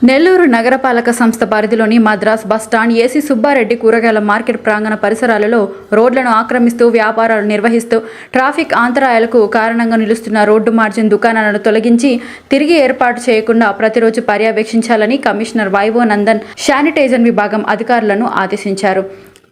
నెల్లూరు నగరపాలక సంస్థ పరిధిలోని మద్రాస్ బస్టాండ్ ఏసీ సుబ్బారెడ్డి కూరగాయల మార్కెట్ ప్రాంగణ పరిసరాలలో రోడ్లను ఆక్రమిస్తూ వ్యాపారాలు నిర్వహిస్తూ ట్రాఫిక్ అంతరాయాలకు కారణంగా నిలుస్తున్న రోడ్డు మార్జిన్ దుకాణాలను తొలగించి తిరిగి ఏర్పాటు చేయకుండా ప్రతిరోజు పర్యవేక్షించాలని కమిషనర్ వైవో నందన్ శానిటైజర్ విభాగం అధికారులను ఆదేశించారు.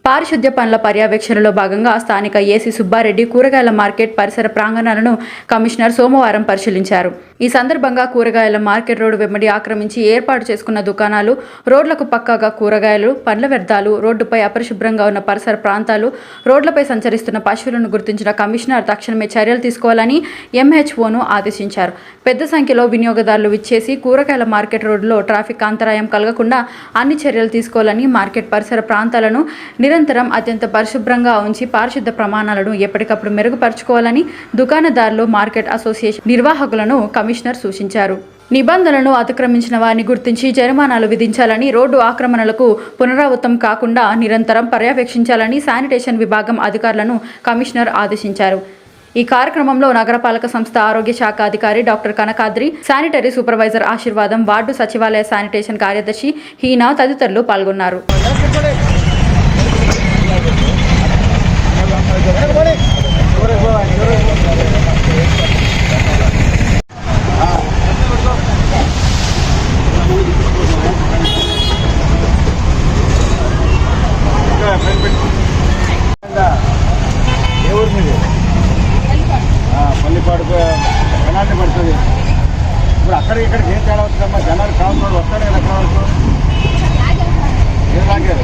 పారిశుద్ధ్య పనుల పర్యవేక్షణలో భాగంగా స్థానిక ఏసీ సుబ్బారెడ్డి కూరగాయల మార్కెట్ పరిసర ప్రాంగణాలను కమిషనర్ సోమవారం పరిశీలించారు. ఈ సందర్భంగా కూరగాయల మార్కెట్ రోడ్డు వెంబడి ఆక్రమించి ఏర్పాటు చేసుకున్న దుకాణాలు రోడ్లకు పక్కాగా కూరగాయలు పండ్ల వ్యర్థాలు రోడ్డుపై అపరిశుభ్రంగా ఉన్న పరిసర ప్రాంతాలు రోడ్లపై సంచరిస్తున్న పశువులను గుర్తించిన కమిషనర్ తక్షణమే చర్యలు తీసుకోవాలని ఎంహెచ్ఓను ఆదేశించారు. పెద్ద సంఖ్యలో వినియోగదారులు విచ్చేసి కూరగాయల మార్కెట్ రోడ్డులో ట్రాఫిక్ అంతరాయం కలగకుండా అన్ని చర్యలు తీసుకోవాలని మార్కెట్ పరిసర ప్రాంతాలను నిర నిరంతరం అత్యంత పరిశుభ్రంగా ఉంచి పారిశుద్ధ ప్రమాణాలను ఎప్పటికప్పుడు మెరుగుపరచుకోవాలని దుకాణదారులు మార్కెట్ అసోసియేషన్ నిర్వాహకులను కమిషనర్ సూచించారు. నిబంధనలను అతిక్రమించిన వారిని గుర్తించి జరిమానాలు విధించాలని రోడ్డు ఆక్రమణలకు పునరావృతం కాకుండా నిరంతరం పర్యవేక్షించాలని శానిటేషన్ విభాగం అధికారులను కమిషనర్ ఆదేశించారు. ఈ కార్యక్రమంలో నగరపాలక సంస్థ ఆరోగ్య శాఖ అధికారి doctor Kanakadri sanitary supervisor Aseervadam ward సచివాలయ శానిటేషన్ కార్యదర్శి హీనా తదితరులు పాల్గొన్నారు. ఏ ఊరు పడుతుంది. ఇప్పుడు అక్కడికి ఇక్కడికి ఏం తేడా వస్తుందమ్మా? జనాలు కావాల్సిన వాళ్ళు వస్తాడు కదా ఎక్కడ వరకు ఏం లాగారు